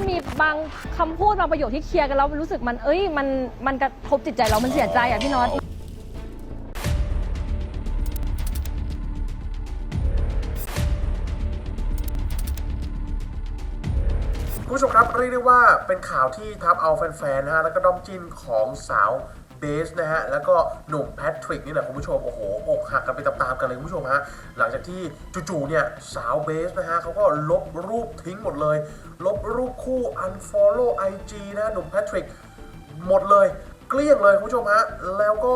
มันมีบางคำพูดบางประโยคที่เคลียร์กันแล้วรู้สึกมันเอ้ยมันมันกระทบจิตใจเรา มันเสียใจอะพี่น็อตคุณผู้ชมครับเรียกได้ว่าเป็นข่าวที่ทับเอาแฟนๆนะฮะแล้วก็ด้อมจินของสาว เบสนะฮะ แล้วก็หนุ่มแพทริกนี่แหละคุณผู้ชม โอ้โหอกหักกันไปตามๆกันเลยคุณผู้ชมฮะ หลังจากที่จู่ๆเนี่ยสาวเบสนะฮะเขาก็ลบรูปทิ้งหมดเลย ลบรูปคู่ unfollow IG นะฮะหนุ่มแพทริกหมดเลยเกลี้ยงเลยคุณผู้ชมฮะ แล้วก็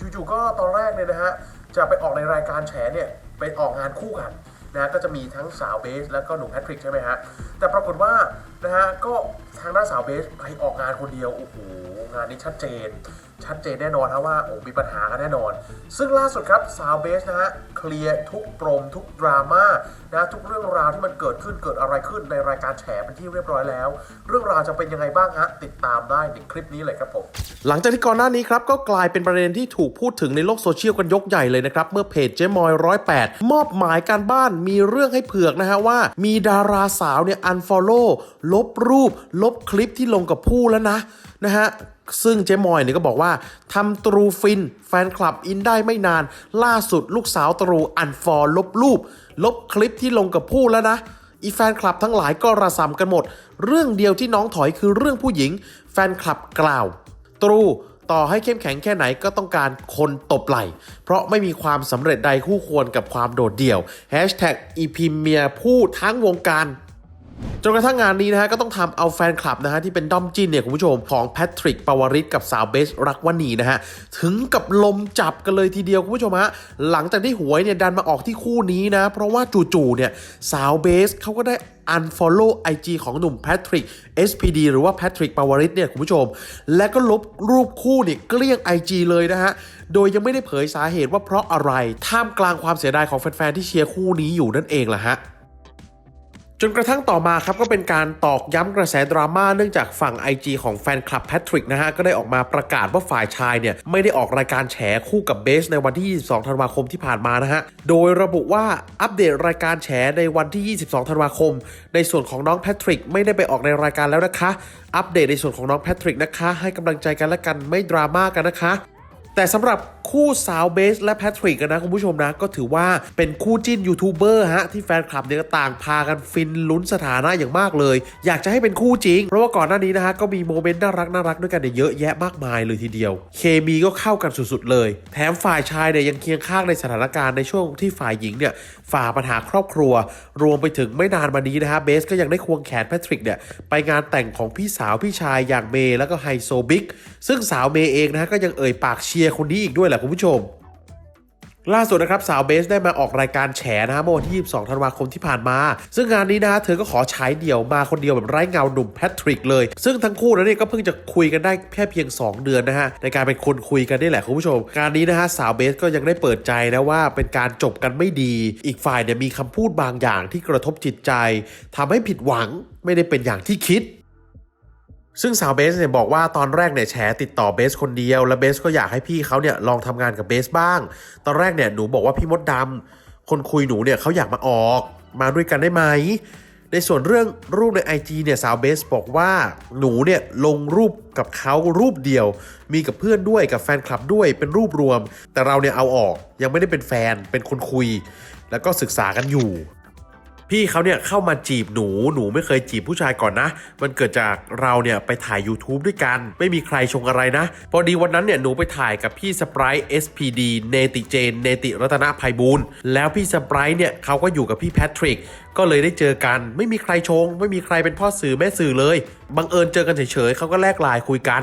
จู่ๆก็ตอนแรกเนี่ยนะฮะ จะไปออกในรายการแฉเนี่ยไปออกงานคู่กันนะก็จะมีทั้งสาวเบส แล้วก็หนุ่มแพทริกใช่ไหมฮะ แต่ปรากฏว่านะฮะก็ทางด้านสาวเบสไปออกงานคนเดียว โอ้โห งานนี้ชัดเจน ชัดเจนแน่นอนครับว่าโอ้มีปัญหากันแน่นอน ซึ่งล่าสุดครับสาวเบสนะฮะเคลียร์ทุกปรมทุกดราม่านะทุกเรื่องราวที่มันเกิดขึ้นเกิดอะไรขึ้นในรายการแฉเป็นที่เรียบร้อยแล้ว เรื่องราวจะเป็นยังไงบ้างฮะติดตามได้ในคลิปนี้เลยครับผมหลังจากที่ก่อนหน้านี้ครับก็กลายเป็นประเด็นที่ถูกพูดถึงในโลกโซเชียลกันยกใหญ่เลยนะครับเมื่อเพจเจมอยร้อยแปดมอบหมายการบ้านมีเรื่องให้เผือกนะฮะว่า มีดาราสาวเนี่ย unfollow ลบรูป ลบคลิปที่ลงกับผู้แล้วนะนะฮะ ซึ่งเจมอยเนี่ยก็บอกว่าทำตรูฟิน แฟนคลับอินได้ไม่นาน ล่าสุดลูกสาวตรูอันฟอลลบรูป ลบคลิปที่ลงกับผู้แล้วนะอีแฟนคลับทั้งหลายก็ระสำกันหมด เรื่องเดียวที่น้องถอยคือเรื่องผู้หญิง แฟนคลับกล่าว ตรูต่อให้เข้มแข็งแค่ไหนก็ต้องการคนตบไหล่เพราะไม่มีความสำเร็จใดคู่ควรกับความโดดเดี่ยว Hashtag อีพิมเมียผู้ทั้งวงการ จนกระทั่งงานนี้นะฮะก็ต้องทำเอาแฟนคลับนะฮะที่เป็นด้อมจินเนี่ยคุณผู้ชมของแพทริกปาวริศกับสาวเบสรักวนีนะฮะถึงกับลมจับกันเลยทีเดียวคุณผู้ชมฮะหลังจากที่หวยเนี่ยดันมาออกที่คู่นี้นะ เพราะว่าจู่ๆเนี่ยสาวเบสเขาก็ได้ unfollow IG ของหนุ่มแพทริก SPD หรือว่าแพทริกปาวริศเนี่ยคุณผู้ชม และก็ลบรูปคู่เนี่ยเกลี้ยง IG เลยนะฮะ โดยยังไม่ได้เผยสาเหตุว่าเพราะอะไรท่ามกลางความเสียดายของแฟนๆที่เชียร์คู่นี้อยู่นั่นเองล่ะฮะ นกระทั่งต่อมาครับก็เป็นการตอกย้ำกระแสดราม่าเนื่องจากฝั่ง IG ของแฟนคลับแพทริกนะฮะ ก็ได้ออกมาประกาศว่าฝ่ายชายเนี่ยไม่ได้ออกรายการแฉคู่กับเบสในวันที่ 22 ธันวาคมที่ผ่านมานะฮะ โดยระบุว่าอัปเดตรายการแฉในวันที่ 22 ธันวาคม ในส่วนของน้องแพทริกไม่ได้ไปออกในรายการแล้วนะคะ อัปเดตในส่วนของน้องแพทริกนะคะ ให้กำลังใจกันและกันไม่ดราม่ากันนะคะแต่สำหรับ คู่สาวเบสและแพทริกกันนะคุณผู้ชมนะ ก็ถือว่าเป็นคู่จิ้นยูทูบเบอร์ฮะที่แฟนคลับเนี่ยต่างพากันฟินลุ้นสถานะอย่างมากเลย อยากจะให้เป็นคู่จริง เพราะว่าก่อนหน้านี้นะฮะก็มีโมเมนต์น่ารักน่ารักด้วยกันเนี่ยเยอะแยะมากมายเลยทีเดียว เคมีก็เข้ากันสุดๆเลย แถมฝ่ายชายเนี่ยยังเคียงข้างในสถานการณ์ในช่วงที่ฝ่ายหญิงเนี่ยฝ่าปัญหาครอบครัว รวมไปถึงไม่นานมานี้นะฮะเบสก็ยังได้ควงแขนแพทริกเนี่ยไปงานแต่งของพี่สาวพี่ชายอย่างเมย์แล้วก็ไฮโซบิ๊กซึ่งสาวเมย์เองนะฮะก็ยังเอ่ยปากเชียร์คนนี้อีกด้วยแหละคุณผู้ชม ล่าสุดนะครับสาวเบสได้มาออกรายการแฉนะฮะเมื่อวันที่ 22 ธันวาคมที่ผ่านมา ซึ่งงานนี้นะเธอก็ขอฉายเดี่ยวมาคนเดียวแบบไร้เงาหนุ่มแพทริกเลย ซึ่งทั้งคู่นั้นเนี่ยก็เพิ่งจะคุยกันได้แค่เพียง 2 เดือนนะฮะในการเป็นคนคุยกันนี่แหละคุณผู้ชม การนี้นะฮะสาวเบสก็ยังได้เปิดใจนะว่าเป็นการจบกันไม่ดี อีกฝ่ายเนี่ยมีคำพูดบางอย่างที่กระทบจิตใจทำให้ผิดหวังไม่ได้เป็นอย่างที่คิด ซึ่งสาวเบสเนี่ยบอกว่าตอนแรกเนี่ยแฉติดต่อเบสคนเดียว แล้วเบสก็อยากให้พี่เขาเนี่ยลองทำงานกับเบสบ้าง ตอนแรกเนี่ยหนูบอกว่าพี่มดดำคนคุยหนูเนี่ยเขาอยากมาออก มาด้วยกันได้ไหม ในส่วนเรื่องรูปใน IG เนี่ยสาวเบสบอกว่าหนูเนี่ยลงรูปกับเขารูปเดียว มีกับเพื่อนด้วยกับแฟนคลับด้วยเป็นรูปรวม แต่เราเนี่ยเอาออกยังไม่ได้เป็นแฟนเป็นคนคุย แล้วก็ศึกษากันอยู่ พี่เขาเนี่ยเข้ามาจีบหนู หนูไม่เคยจีบผู้ชายก่อนนะ มันเกิดจากเราเนี่ยไปถ่าย YouTube ด้วยกัน ไม่มีใครชงอะไรนะ พอดีวันนั้นเนี่ยหนูไปถ่ายกับพี่สไปร์ SPD เนติเจน เนติรัตนภัยบูลแล้วพี่สไปร์เนี่ยเขาก็อยู่กับพี่แพทริก ก็เลยได้เจอกัน ไม่มีใครชง ไม่มีใครเป็นพ่อสื่อแม่สื่อเลย บังเอิญเจอกันเฉยๆเขาก็แลกไลน์คุยกัน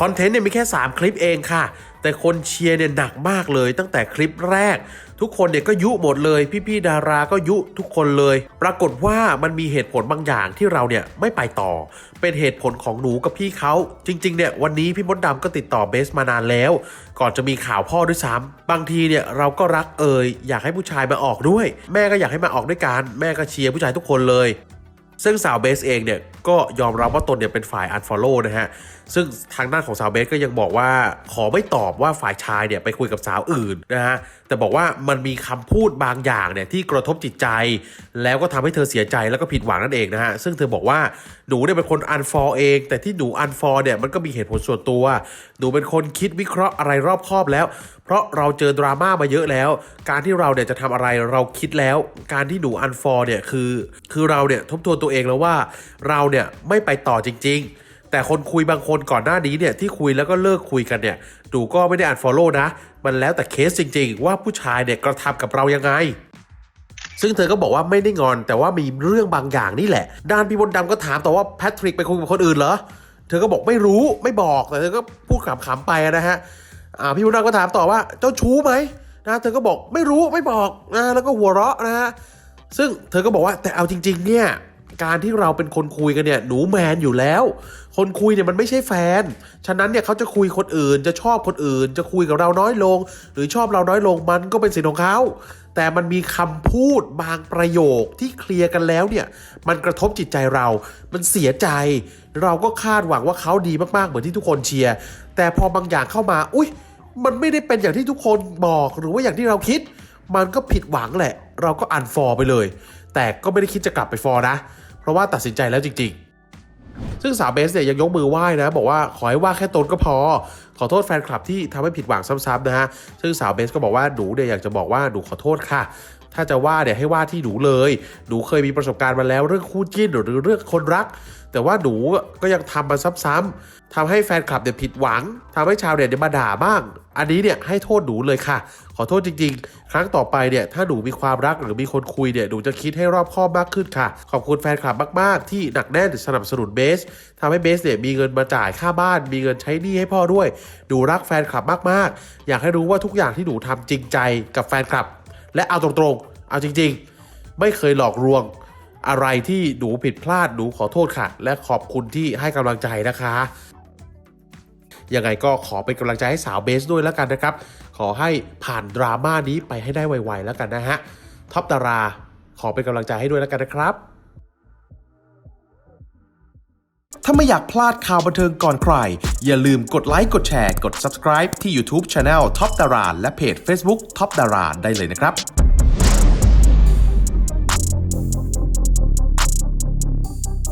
คอนเทนต์เนี่ยมีแค่ 3 คลิปเองค่ะ แต่คนเชียร์เนี่ยหนักมากเลย ตั้งแต่คลิปแรก ทุกคนเนี่ยก็ยุหมดเลย พี่ๆดาราก็ยุทุกคนเลย ปรากฏว่ามันมีเหตุผลบางอย่างที่เราเนี่ยไม่ไปต่อ เป็นเหตุผลของหนูกับพี่เขาจริงๆเนี่ยวันนี้พี่มดดำก็ติดต่อเบสมานานแล้ว ก่อนจะมีข่าวพ่อด้วยซ้ำบางทีเนี่ยเราก็รักเอ่ยอยากให้ผู้ชายมาออกด้วย แม่ก็อยากให้มาออกด้วยกันแม่ก็เชียร์ผู้ชายทุกคนเลยซึ่งสาวเบสเองเนี่ยก็ยอมรับว่าตนเนี่ยเป็นฝ่าย unfollow นะฮะซึ่งทางด้านของสาวเบสก็ยังบอกว่า ขอไม่ตอบว่าฝ่ายชายเนี่ยไปคุยกับสาวอื่นนะฮะแต่บอกว่ามันมีคำพูดบางอย่างเนี่ยที่กระทบจิตใจ แล้วก็ทำให้เธอเสียใจแล้วก็ผิดหวังนั่นเองนะฮะซึ่งเธอบอกว่าหนูเนี่ยเป็นคน unfollow เอง แต่ที่หนู unfollow เนี่ยมันก็มีเหตุผลส่วนตัว หนูเป็นคนคิดวิเคราะห์อะไรรอบคอบแล้ว เพราะเราเจอดราม่ามาเยอะแล้ว การที่เราเนี่ยจะทำอะไรเราคิดแล้ว การที่หนู unfollow เนี่ยคือคือเราเนี่ยทบทวนตัวเองแล้วว่าเราเนี่ยไม่ไปต่อจริง ๆ แต่คนคุยบางคนก่อนหน้านี้เนี่ยที่คุยแล้วก็เลิกคุยกันเนี่ยหนูก็ไม่ได้ unfollow นะ มันแล้วแต่เคสจริง ๆ ว่าผู้ชายเนี่ยกระทำกับเรายังไงซึ่งเธอก็บอกว่าไม่ได้งอนแต่ว่ามีเรื่องบางอย่างนี่แหละ ด้านพี่มดดำก็ถามต่อว่าแพทริกไปคุยกับคนอื่นเหรอ เธอก็บอกไม่รู้ไม่บอกแต่เธอก็พูดขำๆไปนะฮะอ่าพี่มดดำก็ถามต่อว่าเจ้าชู้ไหมนะเธอก็บอกไม่รู้ไม่บอกนะแล้วก็หัวเราะนะฮะซึ่งเธอก็บอกว่าแต่เอาจริง ๆ เนี่ย การที่เราเป็นคนคุยกันเนี่ยหนูแมนอยู่แล้ว คนคุยเนี่ยมันไม่ใช่แฟน ฉะนั้นเนี่ยเขาจะคุยคนอื่น จะชอบคนอื่น จะคุยกับเราน้อยลง หรือชอบเราน้อยลงมันก็เป็นสิทธิ์ของเขาแต่มันมีคำพูดบางประโยคที่เคลียร์กันแล้วเนี่ย มันกระทบจิตใจเรา มันเสียใจ เราก็คาดหวังว่าเขาดีมากๆ เหมือนที่ทุกคนเชียร์ แต่พอบางอย่างเข้ามา อุ้ยมันไม่ได้เป็นอย่างที่ทุกคนบอกหรือว่าอย่างที่เราคิด มันก็ผิดหวังแหละ เราก็อันฟอร์ไปเลย แต่ก็ไม่ได้คิดจะกลับไปฟอร์นะ เพราะว่าตัดสินใจแล้วจริงๆ ซึ่งสาวเบสเนี่ยยังยกมือไหว้นะ บอกว่าขอให้ว่าแค่ตนก็พอ ขอโทษแฟนคลับที่ทำให้ผิดหวังซ้ำๆนะฮะ ซึ่งสาวเบสก็บอกว่าหนูเนี่ยอยากจะบอกว่าหนูขอโทษค่ะ ถ้าจะว่าเนี่ยให้ว่าที่หนูเลย หนูเคยมีประสบการณ์มาแล้วเรื่องคู่จิ้นหรือเรื่องคนรัก แต่ว่าหนูก็ยังทำมาซ้ำๆทำให้แฟนคลับเนี่ยผิดหวังทำให้ชาวเน็ตเนี่ยมาด่าบ้าง อันนี้เนี่ยให้โทษหนูเลยค่ะ ขอโทษจริง ๆ ครั้งต่อไปเนี่ยถ้าหนูมีความรักหรือมีคนคุยเนี่ยหนูจะคิดให้รอบคอบมากขึ้นค่ะ ขอบคุณแฟนคลับมากๆ ที่หนักแน่นสนับสนุนเบสทำให้เบสเนี่ยมีเงินมาจ่ายค่าบ้าน มีเงินใช้หนี้ให้พ่อด้วยหนูรักแฟนคลับมากๆ อยากให้รู้ว่าทุกอย่างที่หนูทำจริงใจกับแฟนคลับ และเอาตรงๆ เอาจริงๆ ไม่เคยหลอกลวงอะไรที่หนูผิดพลาดหนูขอโทษค่ะ และขอบคุณที่ให้กำลังใจนะคะยังไงก็ขอเป็นกำลังใจให้สาวเบสด้วยแล้วกันนะครับ ขอให้ผ่านดราม่านี้ไปให้ได้ไวๆแล้วกันนะฮะท็อปดารา ขอเป็นกำลังใจให้ด้วยแล้วกันนะครับ ถ้าไม่อยากพลาดข่าวบันเทิงก่อนใคร อย่าลืมกดไลค์กดแชร์กด subscribe ที่ YouTube Channel ท็อปดาราและเพจ Facebook ท็อปดาราได้เลยนะครับ